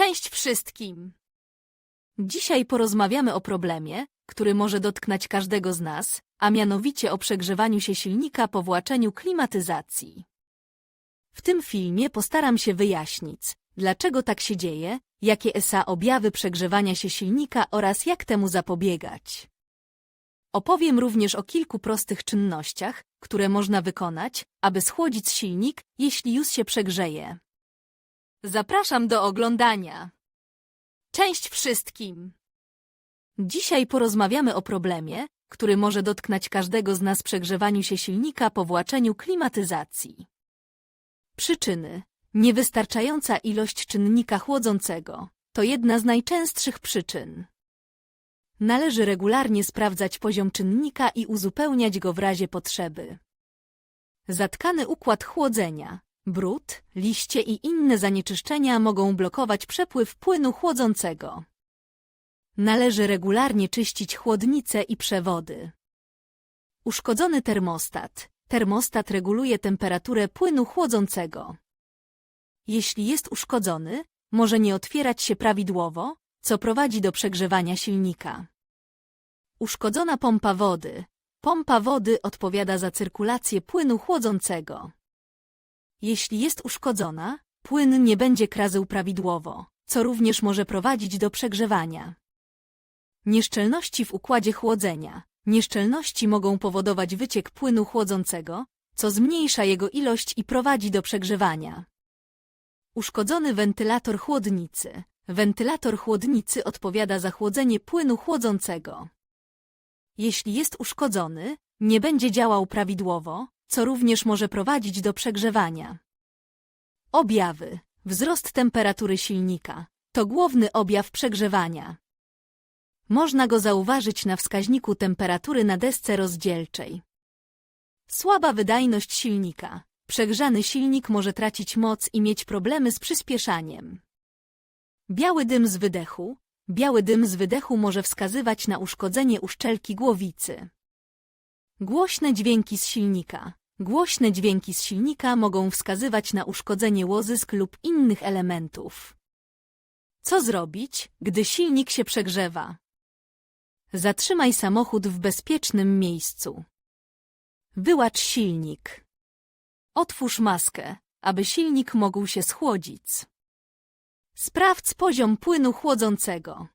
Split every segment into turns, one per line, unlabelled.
Cześć wszystkim! Dzisiaj porozmawiamy o problemie, który może dotknąć każdego z nas, a mianowicie o przegrzewaniu się silnika po włączeniu klimatyzacji. W tym filmie postaram się wyjaśnić, dlaczego tak się dzieje, jakie są objawy przegrzewania się silnika oraz jak temu zapobiegać. Opowiem również o kilku prostych czynnościach, które można wykonać, aby schłodzić silnik, jeśli już się przegrzeje. Zapraszam do oglądania. Cześć wszystkim! Dzisiaj porozmawiamy o problemie, który może dotknąć każdego z nas przegrzewaniu się silnika po włączeniu klimatyzacji. Przyczyny. Niewystarczająca ilość czynnika chłodzącego to jedna z najczęstszych przyczyn. Należy regularnie sprawdzać poziom czynnika i uzupełniać go w razie potrzeby. Zatkany układ chłodzenia, brud, liście i inne zanieczyszczenia mogą blokować przepływ płynu chłodzącego. Należy regularnie czyścić chłodnice i przewody. Uszkodzony termostat. Termostat reguluje temperaturę płynu chłodzącego. Jeśli jest uszkodzony, może nie otwierać się prawidłowo, co prowadzi do przegrzewania silnika. Uszkodzona pompa wody. Pompa wody odpowiada za cyrkulację płynu chłodzącego. Jeśli jest uszkodzona, płyn nie będzie krazył prawidłowo, co również może prowadzić do przegrzewania. Nieszczelności w układzie chłodzenia. Nieszczelności mogą powodować wyciek płynu chłodzącego, co zmniejsza jego ilość i prowadzi do przegrzewania. Uszkodzony wentylator chłodnicy. Wentylator chłodnicy odpowiada za chłodzenie płynu chłodzącego. Jeśli jest uszkodzony, nie będzie działał prawidłowo, co również może prowadzić do przegrzewania. Objawy. Wzrost temperatury silnika. To główny objaw przegrzewania. Można go zauważyć na wskaźniku temperatury na desce rozdzielczej. Słaba wydajność silnika. Przegrzany silnik może tracić moc i mieć problemy z przyspieszaniem. Biały dym z wydechu. Biały dym z wydechu może wskazywać na uszkodzenie uszczelki głowicy. Głośne dźwięki z silnika. Głośne dźwięki z silnika mogą wskazywać na uszkodzenie łozysk lub innych elementów. Co zrobić, gdy silnik się przegrzewa? Zatrzymaj samochód w bezpiecznym miejscu. Wyłacz silnik. Otwórz maskę, aby silnik mógł się schłodzić. Sprawdź poziom płynu chłodzącego.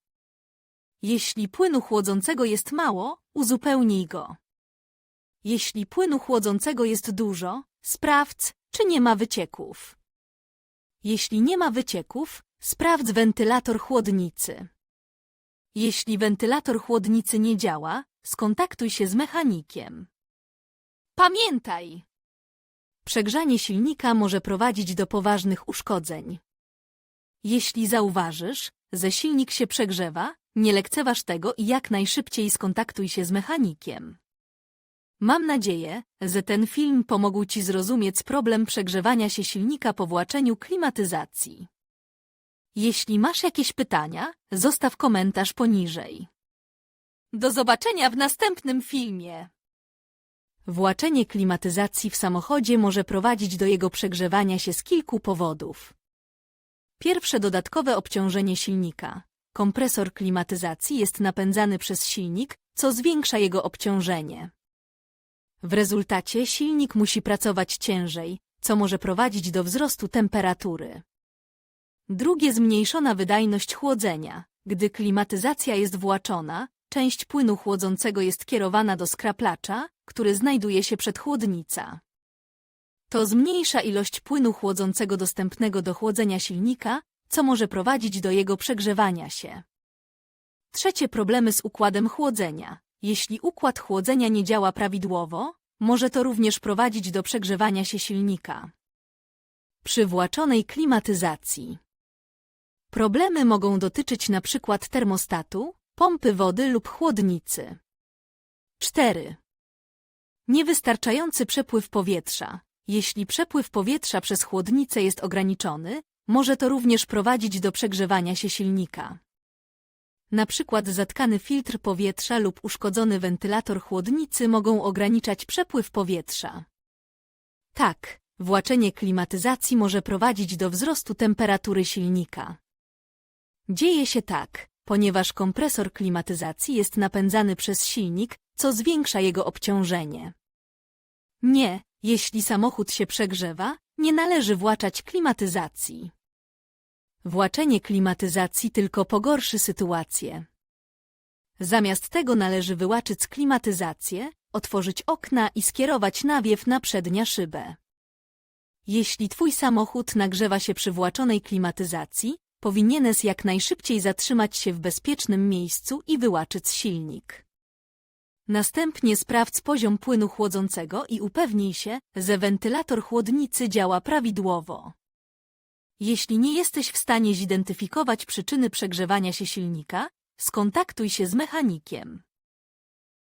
Jeśli płynu chłodzącego jest mało, uzupełnij go. Jeśli płynu chłodzącego jest dużo, sprawdź, czy nie ma wycieków. Jeśli nie ma wycieków, sprawdź wentylator chłodnicy. Jeśli wentylator chłodnicy nie działa, skontaktuj się z mechanikiem. Pamiętaj! Przegrzanie silnika może prowadzić do poważnych uszkodzeń. Jeśli zauważysz, że silnik się przegrzewa, nie lekceważ tego i jak najszybciej skontaktuj się z mechanikiem. Mam nadzieję, że ten film pomógł Ci zrozumieć problem przegrzewania się silnika po włączeniu klimatyzacji. Jeśli masz jakieś pytania, zostaw komentarz poniżej. Do zobaczenia w następnym filmie. Włączenie klimatyzacji w samochodzie może prowadzić do jego przegrzewania się z kilku powodów. Pierwsze dodatkowe obciążenie silnika. Kompresor klimatyzacji jest napędzany przez silnik, co zwiększa jego obciążenie. W rezultacie silnik musi pracować ciężej, co może prowadzić do wzrostu temperatury. Drugie zmniejszona wydajność chłodzenia. Gdy klimatyzacja jest włączona, część płynu chłodzącego jest kierowana do skraplacza, który znajduje się przed chłodnica. To zmniejsza ilość płynu chłodzącego dostępnego do chłodzenia silnika, co może prowadzić do jego przegrzewania się. Trzecie problemy z układem chłodzenia. Jeśli układ chłodzenia nie działa prawidłowo, może to również prowadzić do przegrzewania się silnika. Przy włączonej klimatyzacji Problemy mogą dotyczyć przykład termostatu, pompy wody lub chłodnicy. 4. Niewystarczający przepływ powietrza. Jeśli przepływ powietrza przez chłodnicę jest ograniczony, może to również prowadzić do przegrzewania się silnika. Na przykład zatkany filtr powietrza lub uszkodzony wentylator chłodnicy mogą ograniczać przepływ powietrza. Tak, włączenie klimatyzacji może prowadzić do wzrostu temperatury silnika. Dzieje się tak, ponieważ kompresor klimatyzacji jest napędzany przez silnik, co zwiększa jego obciążenie. Nie, jeśli samochód się przegrzewa, nie należy właczać klimatyzacji. Właczenie klimatyzacji tylko pogorszy sytuację. Zamiast tego należy wyłaczyć klimatyzację, otworzyć okna i skierować nawiew na przednia szybę. Jeśli twój samochód nagrzewa się przy właczonej klimatyzacji, powinieneś jak najszybciej zatrzymać się w bezpiecznym miejscu i wyłaczyć silnik. Następnie sprawdź poziom płynu chłodzącego i upewnij się, że wentylator chłodnicy działa prawidłowo. Jeśli nie jesteś w stanie zidentyfikować przyczyny przegrzewania się silnika, skontaktuj się z mechanikiem.